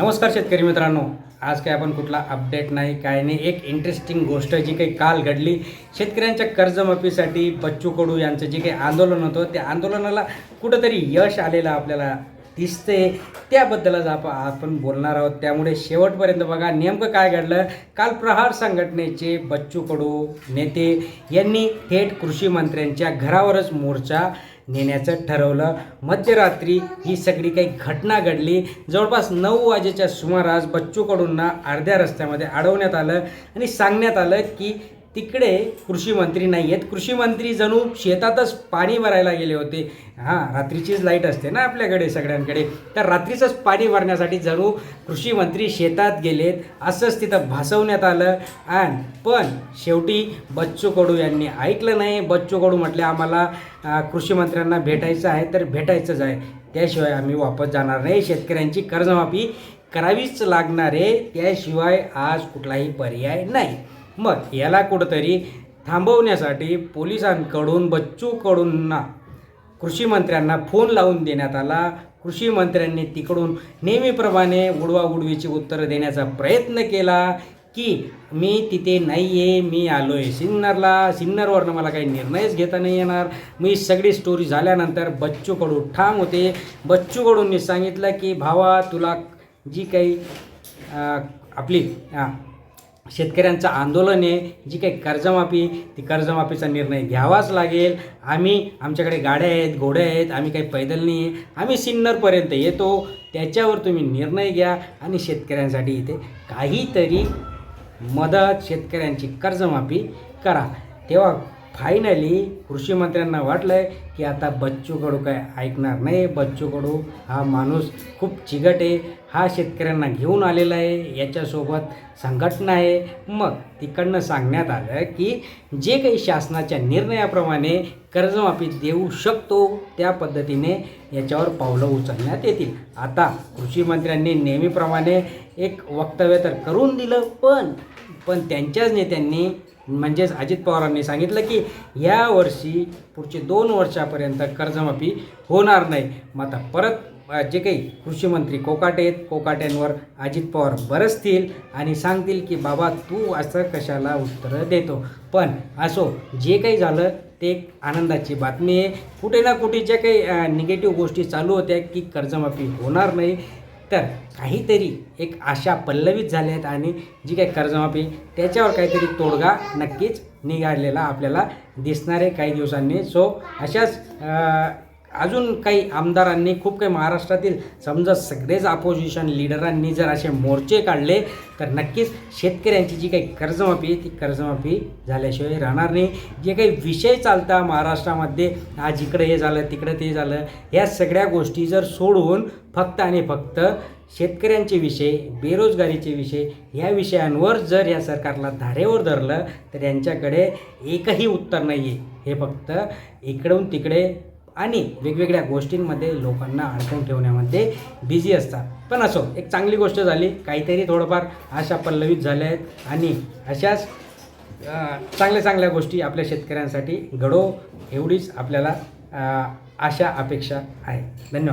नमस्कार शेतकरी मित्रांनो. आज काय आपण कुठला अपडेट नाही काय नाही. एक इंटरेस्टिंग गोष्ट जी काही काल घडली शेतकऱ्यांच्या कर्जमाफीसाठी बच्चू कडू यांचं जे काही आंदोलन होतं त्या आंदोलनाला कुठंतरी यश आलेलं आपल्याला दिसते. त्याबद्दलच आप आपण बोलणार आहोत. त्यामुळे शेवटपर्यंत बघा नेमकं काय घडलं? काल प्रहार संघटनेचे बच्चू कडू नेते यांनी थेट कृषी मंत्र्यांच्या घरावरच मोर्चा नेण्याचं ठरवलं. मध्यरात्री ही सगळी काही घटना घडली. जवळपास नऊ वाजेच्या सुमारास बच्चू कडूंना अर्ध्या रस्त्यामध्ये अडवण्यात आलं आणि सांगण्यात आलं की तिकडे कृषी मंत्री नाही आहेत कृषी मंत्री जणू शेतातच पाणी भरायला गेले होते. हां रात्रीचीच लाइट असते ना आपल्याकडे सगळ्यांकडे. तर रात्रीचंच पाणी भरण्यासाठी जणू कृषी मंत्री शेतात गेलेत. असंच तिथं भासवण्यात आलं. आणि पण शेवटी बच्चू कडू यांनी ऐकलं नाही. बच्चू कडू म्हटले आम्हाला कृषीमंत्र्यांना कृषी मंत्र्यांना भेटायचं आहे तर भेटायचंच आहे. त्याशिवाय आम्ही वापस जाणार नाही. शेतकऱ्यांची कर्जमाफी करावीच लागणार आहे. त्याशिवाय आज कुठलाही पर्याय नाही. मग याला कुठंतरी थांबवण्यासाठी पोलिसांकडून बच्चू कडूंना कृषी मंत्र्यांना फोन लावून देण्यात आला. कृषी मंत्र्यांनी तिकडून नेहमीप्रमाणे उडवाउडवीची उत्तरं देण्याचा प्रयत्न केला की मी तिथे नाही आहे मी आलो आहे सिन्नरला. सिन्नरवरनं मला काही निर्णयच घेता नाही येणार. मी सगळी स्टोरी झाल्यानंतर बच्चू कडू ठाम होते. बच्चू कडूंनी सांगितलं की भावा तुला जी काही आपली हां शेतकऱ्यांचं आंदोलन आहे जी काही कर्जमाफी ती कर्जमाफीचा निर्णय घ्यावाच लागेल. आम्ही आमच्याकडे गाड्या आहेत घोड्या आहेत आम्ही काही पैदल नाही आहे. आम्ही सिन्नरपर्यंत येतो. त्याच्यावर तुम्ही निर्णय घ्या आणि शेतकऱ्यांसाठी इथे काहीतरी मदत शेतकऱ्यांची कर्जमाफी करा. तेव्हा फायनली कृषी मंत्र्यांना वाटलं आहे की आता बच्चू कडू काय ऐकणार नाही. बच्चू कडू हा माणूस खूप चिगट आहे. हा शेतकऱ्यांना घेऊन आलेला आहे. याच्यासोबत संघटना आहे. मग तिकडनं सांगण्यात आलं की जे काही शासनाच्या निर्णयाप्रमाणे कर्जमाफी देऊ शकतो त्या पद्धतीने याच्यावर पावलं उचलण्यात येतील. आता कृषी मंत्र्यांनी नेहमीप्रमाणे एक वक्तव्य तर करून दिलं पण पण त्यांच्याच नेत्यांनी म्हणजेच अजित पवारांनी सांगितलं की या वर्षी पुढचे दोन वर्षापर्यंत कर्जमाफी होणार नाही. मग आता परत जे काही कृषीमंत्री कोकाटे आहेत कोकाट्यांवर अजित पवार बरसतील आणि सांगतील की बाबा तू असं कशाला उत्तरं देतो? पण असो जे काही झालं ते एक आनंदाची बातमी आहे. कुठे ना कुठे ज्या काही निगेटिव्ह गोष्टी चालू होत्या की कर्जमाफी होणार नाही तर काहीतरी एक आशा पल्लवित झाल्या आहेत आणि जी काही कर्जमाफी त्याच्यावर काहीतरी तोडगा नक्कीच निघालेला आपल्याला दिसणार आहे काही दिवसांनी. सो अशाच अजून काही आमदारांनी खूप काही महाराष्ट्रातील समजा सगळेच अपोजिशन लिडरांनी जर असे मोर्चे काढले तर नक्कीच शेतकऱ्यांची जी काही कर्जमाफी आहे ती कर्जमाफी झाल्याशिवाय राहणार नाही. जे काही विषय चालता महाराष्ट्रामध्ये आज इकडं हे झालं तिकडं ते झालं या सगळ्या गोष्टी जर सोडून फक्त आणि फक्त शेतकऱ्यांचे विषय बेरोजगारीचे विषय या विषयांवर जर या सरकारला धारेवर धरलं तर यांच्याकडे एकही उत्तर नाही आहे हे फक्त इकडून तिकडे आणि वेगवेगळ्या गोष्टींमध्ये लोकांना अडकून ठेवण्यामध्ये बिझी असतात. पण असो एक चांगली गोष्ट झाली काहीतरी थोडंफार आशा पल्लवित झाल्या आहेत आणि अशाच चांगल्या चांगल्या गोष्टी आपल्या शेतकऱ्यांसाठी घडो एवढीच आपल्याला आशा अपेक्षा आहे. धन्यवाद.